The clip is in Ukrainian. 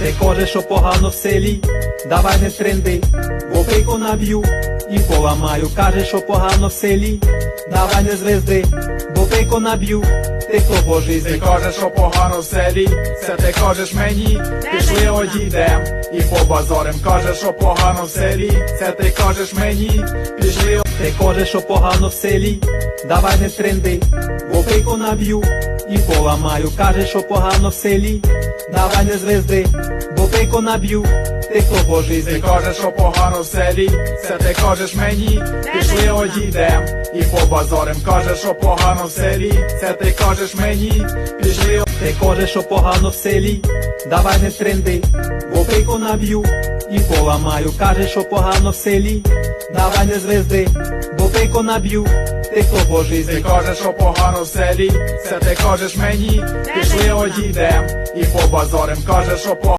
Ти каже, що погано в селі, давай не тренди, бо пику наб'ю і поламаю. Каже, що погано в селі, давай не звезди, бо пику наб'ю, ти хто божий Ти кажеш, що погано в селі, це ти кажеш мені, пішли одійдем і побазорим. Кажеш, що погано в селі, це ти кажеш мені, пішли Ти каже, що погано в селі, давай не тренди, бо пику наб'ю. І поламаю. Каже, що погано в селі, давай не звезди, бо пику наб'ю, ти хто божий Ти кажеш, що погано в селі, це ти кажеш мені, пішли одійдем і побазорим. Кажеш, що погано в селі, це ти кажеш мені, пішли Ти каже, що погано в селі, давай не тренди, бо пику наб'ю і поламаю. Каже, що погано в селі, давай не звезди, бо пику наб'ю, ти хто божий Ти кажеш, що погано в селі, це ти кажеш мені, пішли одійдем і побазорим. Кажеш, що погано